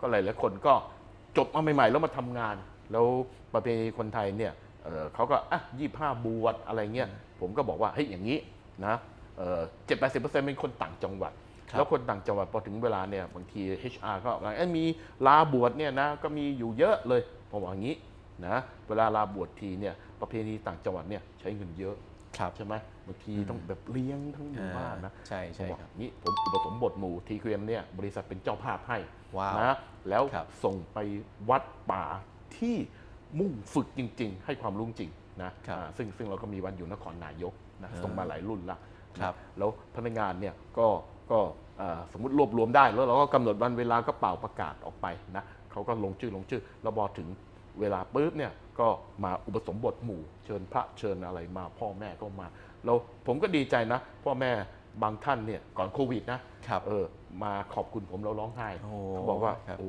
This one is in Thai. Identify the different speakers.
Speaker 1: ก็หลายๆคนก็จบมาใหม่ๆ แล้วมาทำงาน แล้วประเพณีคนไทยเนี่ยเอ่อเขาก็อะยี่ห้าบวชอะไรเงี้ยผมก็บอกว่าเฮ้ยอย่างนี้นะเจ็ดแปดสิบเปอร์เซ็นต์เป็นคนต่างจังหวัด
Speaker 2: ครับ
Speaker 1: แล้วคนต่างจังหวัดพอถึงเวลาเนี่ยบางที HR ก็บอกว่าเอ้ยมีลาบวชเนี่ยนะก็มีอยู่เยอะเลยผมบอกอย่างนี้นะเวลาลาบวชทีเนี่ยประเพณีต่างจังหวัดเนี่ยใช้เงินเยอะ
Speaker 2: ครับ
Speaker 1: ใช่ไหมบางทีต้องแบบเลี้ยงทั้งหมู่บ้านนะ
Speaker 2: ใช่ใช่
Speaker 1: ผมบอก
Speaker 2: ครับ
Speaker 1: นี่ผมอุปสมบทหมู่ทีเคมเนี่ยบริษัทเป็นเจ้าภาพให้
Speaker 2: ว้าว
Speaker 1: นะแล้ว
Speaker 2: ครับ
Speaker 1: ส่งไปวัดป่าที่มุ่งฝึกจริง ๆ ให้ความรู้จริงนะครับอ่าซึ่งซึ่งเราก็มีวันอยู่นครนายกนะ
Speaker 2: อ่า
Speaker 1: ส่งมาหลายรุ่นละนะครับแล้วพนักงานเนี่ยก็ก็เอ่อสมมติรวบรวมได้แล้วเราก็กำหนดวันเวลาก็เป่าประกาศออกไปนะเขาก็ลงชื่อลงชื่อแล้วพอถึง เวลาปุ๊บเนี่ยก็มาอุปสมบทหมู่ เชิญพระเชิญอะไรมาพ่อแม่ก็มาแล้วผมก็ดีใจนะ พ่อแม่บางท่านเนี่ยก่อนโควิดนะครับเออมาขอบคุณผมแล้วร้องไห้
Speaker 2: โอ้
Speaker 1: เขาบอกว่า
Speaker 2: ครับ
Speaker 1: โอ้